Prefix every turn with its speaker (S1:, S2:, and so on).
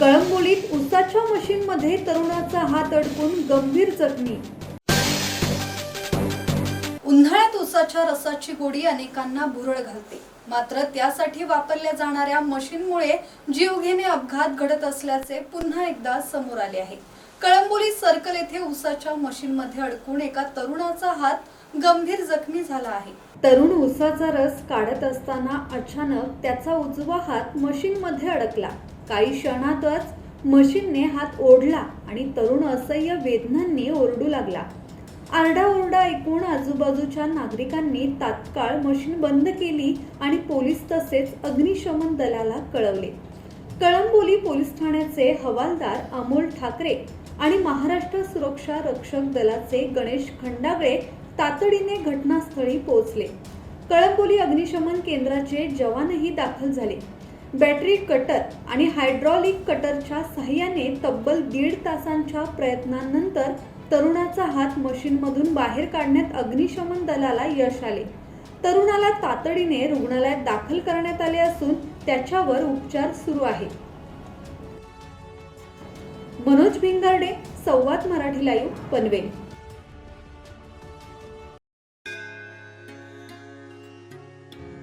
S1: कळंबोलीत उसाच्या मशीनमध्ये तरुणाचा हात अडकून गंभीर जखमी. उन्हाळ्यात उसाच्या रसाची गोडी अनेकांना भुरळ घालते. मात्र त्यासाठी वापरल्या जाणाऱ्या मशीनमुळे जीवघेणे अपघात घडत असल्याचे पुन्हा एकदा समोर आले आहे. कळंबोली सर्कल येथे उसाच्या मशीनमध्ये अडकून एका तरुणाचा हात गंभीर जखमी झाला आहे. तरुण उसाचा रस काढत असताना अचानक त्याचा उजवा हात मशीनमध्ये अडकला. काही क्षणातच मशीनने हात ओढला आणि तरुण असह्य वेदनांनी ओरडू लागला. आरडाओरडा ऐकून आजूबाजूच्या नागरिकांनी तात्काळ मशीन बंद केली आणि पोलीस तसेच अग्निशमन दलाला कळवले. कळंबोली पोलीस ठाण्याचे हवालदार अमोल ठाकरे आणि महाराष्ट्र सुरक्षा रक्षक दलाचे गणेश खंडागळे तातडीने घटनास्थळी पोहोचले. कळंबोली अग्निशमन केंद्राचे जवानही दाखल झाले. बॅटरी कटर आणि हायड्रॉलिक कटरच्या सहाय्याने तब्बल दीड तासांच्या प्रयत्नांनंतर तरुणाचा हात मशीनमधून बाहेर काढण्यात अग्निशमन दलाला यश आले. तरुणाला तातडीने रुग्णालयात दाखल करण्यात आले असून त्याच्यावर उपचार सुरू आहे. मनोज भिंगारडे संवाद मराठी लाईव्ह पनवेल.